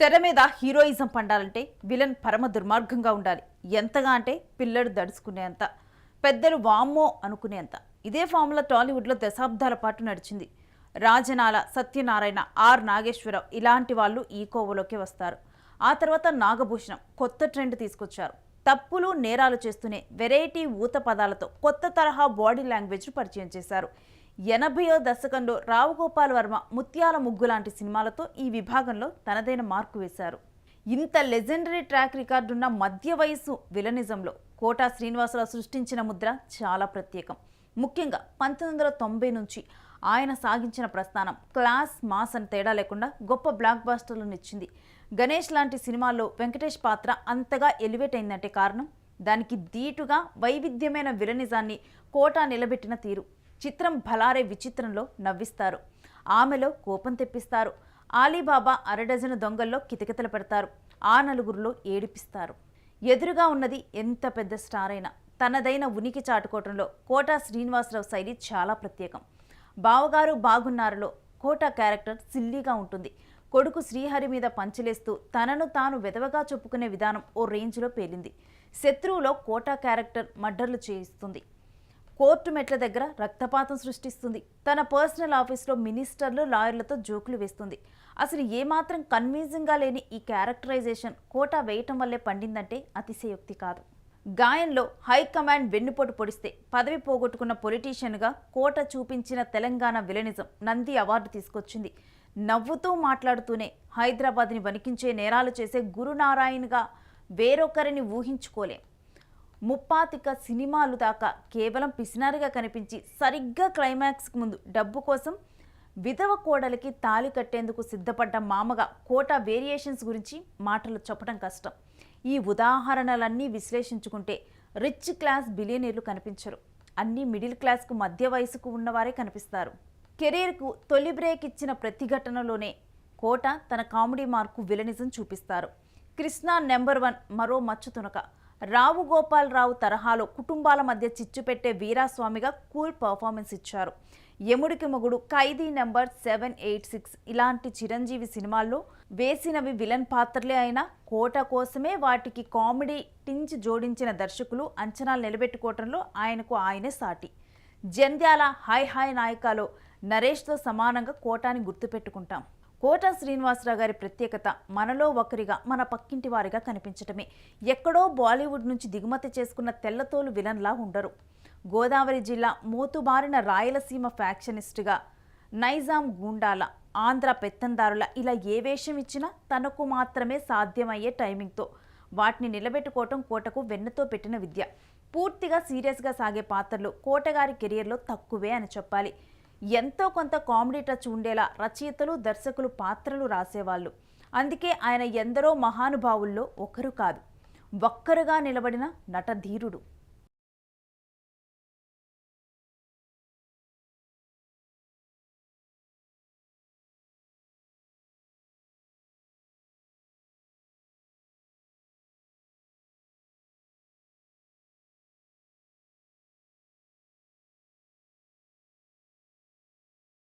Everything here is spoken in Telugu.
తెర మీద హీరోయిజం పండాలంటే విలన్ పరమ దుర్మార్గంగా ఉండాలి. ఎంతగా అంటే పిల్లడు దడుచుకునేంత పెద్దలు వామ్మో అనుకునేంత. ఇదే ఫార్ములా టాలీవుడ్లో దశాబ్దాల పాటు నడిచింది. రాజనాల సత్యనారాయణ ఆర్ నాగేశ్వరరావు ఇలాంటి వాళ్ళు ఈ కోవలోకి వస్తారు. ఆ తర్వాత నాగభూషణం కొత్త ట్రెండ్ తీసుకొచ్చారు. తప్పులు నేరాలు చేస్తూనే వెరైటీ ఊత పదాలతో కొత్త తరహా బాడీ లాంగ్వేజ్ పరిచయం చేశారు. ఎనభయో దశకంలో రావుగోపాల్ వర్మ ముత్యాల ముగ్గు లాంటి సినిమాలతో ఈ విభాగంలో తనదైన మార్కు వేశారు. ఇంత లెజెండరీ ట్రాక్ రికార్డున్న మధ్య వయసు విలనిజంలో కోటా శ్రీనివాసరావు సృష్టించిన ముద్ర చాలా ప్రత్యేకం. ముఖ్యంగా పంతొమ్మిది వందల తొంభై నుంచి ఆయన సాగించిన ప్రస్థానం క్లాస్ మాస్ అని తేడా లేకుండా గొప్ప బ్లాక్ బాస్టర్లను ఇచ్చింది. గణేష్ లాంటి సినిమాల్లో వెంకటేష్ పాత్ర అంతగా ఎలివేట్ అయిందంటే కారణం? దానికి దీటుగా వైవిధ్యమైన విలనిజాన్ని కోటా నిలబెట్టిన తీరు. చిత్రం భలారే విచిత్రంలో నవ్విస్తారు. ఆమెలో కోపం తెప్పిస్తారు. ఆలీబాబా అరడజను దొంగల్లో కితకితలు పెడతారు. ఆ నలుగురిలో ఏడిపిస్తారు. ఎదురుగా ఉన్నది ఎంత పెద్ద స్టార్ అయినా తనదైన ఉనికి చాటుకోవటంలో కోటా శ్రీనివాసరావు శైలి చాలా ప్రత్యేకం. బావగారు బాగున్నారులో కోటా క్యారెక్టర్ సిల్లీగా ఉంటుంది. కొడుకు శ్రీహరి మీద పంచలేస్తూ తనను తాను వెదవగా చెప్పుకునే విధానం ఓ రేంజ్లో పేలింది. శత్రువులో కోటా క్యారెక్టర్ మర్డర్లు చేయిస్తుంది. కోర్టు మెట్ల దగ్గర రక్తపాతం సృష్టిస్తుంది. తన పర్సనల్ ఆఫీస్లో మినిస్టర్లు లాయర్లతో జోకులు వేస్తుంది. అసలు ఏమాత్రం కన్విన్సింగ్గా లేని ఈ క్యారెక్టరైజేషన్ కోటా వేయటం వల్లే పండిందంటే అతిశయోక్తి కాదు. గాయంలో హైకమాండ్ వెన్నుపోటు పొడిస్తే పదవి పోగొట్టుకున్న పొలిటీషియన్గా కోట చూపించిన తెలంగాణ విలనిజం నంది అవార్డు తీసుకొచ్చింది. నవ్వుతూ మాట్లాడుతూనే హైదరాబాద్ని వణికించే నేరాలు చేసే గురునారాయణ్గా వేరొకరిని ఊహించుకోలేం. ముప్పాతిక సినిమాలు దాకా కేవలం పిసినారిగా కనిపించి సరిగ్గా క్లైమాక్స్కి ముందు డబ్బు కోసం విధవ కోడలికి తాళి కట్టేందుకు సిద్ధపడ్డ మామగా కోట వేరియేషన్స్ గురించి మాటలు చెప్పడం కష్టం. ఈ ఉదాహరణలన్నీ విశ్లేషించుకుంటే రిచ్ క్లాస్ బిలియనీర్లు కనిపించరు. అన్ని మిడిల్ క్లాస్కు మధ్య వయసుకు ఉన్నవారే కనిపిస్తారు. కెరీర్కు తొలి బ్రేక్ ఇచ్చిన ప్రతి ఘటనలోనే కోట తన కామెడీ మార్కు విలనిజం చూపిస్తారు. కృష్ణ నెంబర్ వన్ మరో మచ్చు తునక రావు గోపాల్ రావు తరహాలో కుటుంబాల మధ్య చిచ్చు పెట్టే వీరాస్వామిగా కూల్ పర్ఫార్మెన్స్ ఇచ్చారు. Yamudiki Mogudu Khaidi number seven eight six. ఇలాంటి చిరంజీవి సినిమాల్లో వేసినవి విలన్ పాత్రలే అయినా కోట కోసమే వాటికి కామెడీ టించ్ జోడించిన దర్శకులు అంచనాలు నిలబెట్టుకోవటంలో ఆయనకు ఆయనే సాటి. జంధ్యాల హాయ్ హాయ్ నాయకాలో నరేష్తో సమానంగా కోటాని గుర్తుపెట్టుకుంటాం. కోట శ్రీనివాసరావు గారి ప్రత్యేకత మనలో ఒకరిగా మన పక్కింటి వారిగా కనిపించటమే. ఎక్కడో బాలీవుడ్ నుంచి దిగుమతి చేసుకున్న తెల్లతోలు విలన్లా ఉండరు. గోదావరి జిల్లా మోతుబారిన రాయలసీమ ఫ్యాక్షనిస్టుగా నైజాం గూండాల ఆంధ్ర పెత్తందారుల ఇలా ఏ వేషం ఇచ్చినా తనకు మాత్రమే సాధ్యమయ్యే టైమింగ్తో వాటిని నిలబెట్టుకోవటం కోటకు వెన్నతో పెట్టిన విద్య. పూర్తిగా సీరియస్గా సాగే పాత్రలు కోటగారి కెరియర్లో తక్కువే అని చెప్పాలి. ఎంతో కొంత కామెడీ టచ్ ఉండేలా రచయితలు దర్శకులు పాత్రలు రాసేవాళ్ళు. అందుకే ఆయన ఎందరో మహానుభావుల్లో ఒకరు కాదు. ఒక్కరుగా నిలబడిన నటధీరుడు.